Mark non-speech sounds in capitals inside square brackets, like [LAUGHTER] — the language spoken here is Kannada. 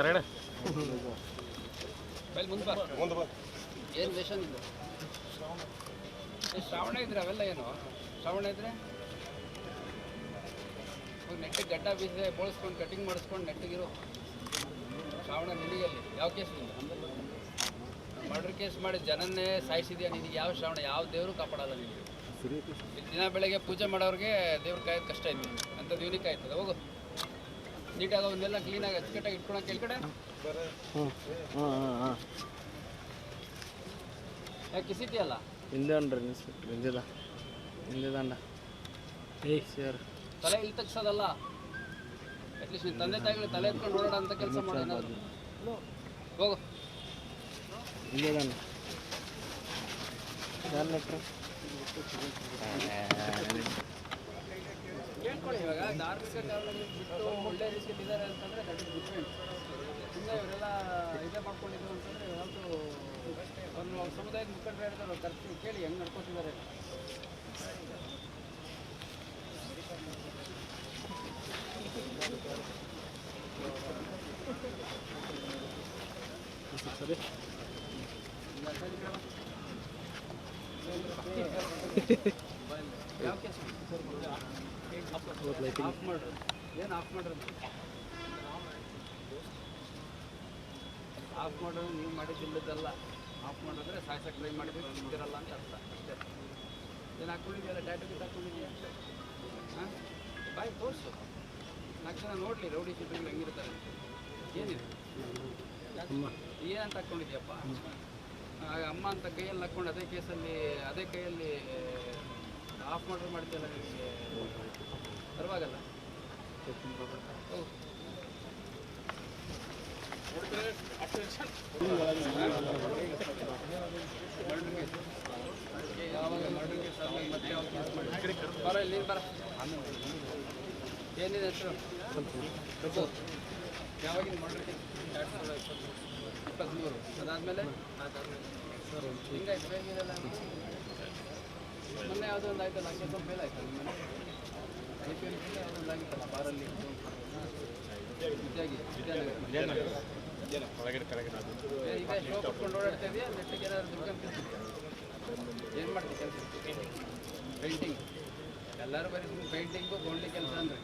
ಏನು ಶ್ರಾವಣ ಇದ್ರೆ ಅವೆಲ್ಲ ಏನು? ಶ್ರಾವಣ ಇದ್ರೆ? ನೆಟ್ಟಿಗೆ ಗಡ್ಡ ಬೀಸಿದೆ ಬೋಳಿಸ್ಕೊಂಡು ಕಟಿಂಗ್ ಮಾಡಿಸ್ಕೊಂಡು ನೆಟ್ಟಿಗಿರು. ಶ್ರಾವಣ ನಿನಗೆಲ್ಲಿ. ಯಾವ ಕೇಸ್ ಮರ್ಡರ್ ಕೇಸ್ ಮಾಡಿ ಜನನ್ನೇ ಸಾಯಿಸಿದ್ಯಾ ನಿನಗೆ? ಯಾವ ಶ್ರಾವಣ? ಯಾವ ದೇವರು ಕಾಪಾಡಲ್ಲ ನಿನಗೆ? ಇಲ್ಲಿ ದಿನ ಬೆಳಗ್ಗೆ ಪೂಜೆ ಮಾಡೋರಿಗೆ ದೇವ್ರ ಕಾಯೋದು ಕಷ್ಟ ಇದೆ ಅಂತ ಇವನಿಗೆ ಕಾಯ್ತದೆ ಹೋಗು. ನೀಟಾಗಿ ಅವನ್ನೆಲ್ಲ ಕ್ಲೀನಾಗಿ ಅಚ್ಚುಕಟ್ಟಾಗಿ ಇಟ್ಕೊಳಕ್ಕೆ ಕೆಲ್ಕಡೆ ಹ್ಞೂ ಹ್ಞೂ ಹಾಂ ಹಾಂ ಯಾಕೆ ಕಿಸಿದ್ಯಲ್ಲ ಹಿಂದೆ ಅನ್ರಿ ಇನ್ಸ್ಪೆಕ್ಟರ್ ಹಿಂದಿದ ಹಿಂದಿದಂಡ ಏಯ್ ಸರ್. ತಲೆ ಇಲ್ಲಿ ತಗ್ಸೋದಲ್ಲ? ಅಟ್ಲೀಸ್ಟ್ ತಂದೆ ತಾಯಿಗಳು ತಲೆ ಎತ್ಕೊಂಡು ಓಡಾಡ ಅಂತ ಕೆಲಸ ಮಾಡೋ ಏನಾದ್ರು. ಹೋಗು. ಹಿಂದಿದಂಡ ಯಾರು ಕೇಳ್ಕೊಳ್ಳಿ ಇವಾಗ ಧಾರ್ಮಿಕ ಕಾರಣಗಳು ಬಿಟ್ಟು ಒಳ್ಳೆ ರೀತಿಯಲ್ಲಿ ಇದ್ದಾರೆ ಅಂತಂದ್ರೆ ದಟ್ ಇಸ್ ಡಿಫ್ರೆಂಟ್ ಸುಮ್ಮನೆ ಇವರೆಲ್ಲ ಇದೇ ಮಾಡ್ಕೊಂಡಿದ್ರು ಅಂತಂದ್ರೆ ಯಾವುದು ಒಂದು ಸಮುದಾಯದ ಮುಖಂಡರು ಹೇಳಿದ್ರು ಖರ್ಚು ಕೇಳಿ ಹೆಂಗೆ ನಡ್ಕೋತಿದ್ದಾರೆ ಸರಿ [LAUGHS] ಆಫ್ ಮಾಡ್ರಿ ಏನು ಆಫ್ ಮಾಡ್ರಿ ಆಫ್ ಮಾಡೋದು ನೀವು ಮಾಡಿದ್ದಿಲ್ಲದಲ್ಲ. ಆಫ್ ಮಾಡಿದ್ರೆ ಸಾಯ್ಸಕ್ಕೆ ಟ್ರೈ ಮಾಡಿದ್ರೆ ಸಿಗ್ತಿರಲ್ಲ ಅಂತ ಅರ್ಥ. ಅಷ್ಟೇ. ಏನು ಹಾಕ್ಕೊಂಡಿದ್ಯಲ್ಲ ಟ್ಯಾಟು ಹಾಕ್ಕೊಂಡಿದ್ಯಾ ಹಾಂ? ಬಾಯ್ ತೋರಿಸು. ನಾಲ್ಕು ಜನ ನೋಡಲಿ ರೌಡಿ ಶೀಟ್ಗಳು ಹೆಂಗಿರ್ತಾರೆ ಏನಿದೆ? ಅಮ್ಮ. ಏನಂತ ಹಾಕ್ಕೊಂಡಿದ್ಯಪ್ಪ ಆಗ ಅಮ್ಮ ಅಂತ ಕೈಯಲ್ಲಿ ಹಾಕ್ಕೊಂಡು ಅದೇ ಕೇಸಲ್ಲಿ ಅದೇ ಕೈಯಲ್ಲಿ ಆಫ್ ಮಾಡ್ರೆ ಮಾಡ್ತೀಯಲ್ಲ ನಿಮಗೆ ಪರವಾಗಿಲ್ಲ. ಬರ ಇಲ್ಲಿ ಬರ ಏನಿದೆ ಹೆಸರು ಪ್ರಭು ಯಾವಾಗಿನ ಸಾವಿರದ ಇಪ್ಪತ್ತ್ಮೂರು ಅದಾದಮೇಲೆ ಹಿಂಗಾಯ್ತು ಮೊನ್ನೆ ಯಾವುದೋ ಒಂದು ಆಯ್ತಲ್ಲ ಹಂಗೆ ಸ್ವಲ್ಪ ಫೇಲ್ ಆಯ್ತಲ್ಲ ಐ ಪಿ ಎಲ್ ಯಾವುದೋ ಒಂದು ಆಗಿತ್ತಲ್ಲ ಬಾರಲ್ಲಿ ಈಗ ಶೋ ಕೊಟ್ಕೊಂಡು ಓಡಾಡ್ತಾ ಇದೆಯಾ? ನೆಟ್ಟಿಗೆ ಏನಾದ್ರು ದುಡ್ಡು ಏನು ಮಾಡ್ತೀವಿ ಕೆಲಸ ಪೇಂಟಿಂಗ್ ಎಲ್ಲರೂ ಬರೀ ಪೇಂಟಿಂಗು ಗೋಲ್ಡಿ ಕೆಲಸ ಅಂದ್ರೆ.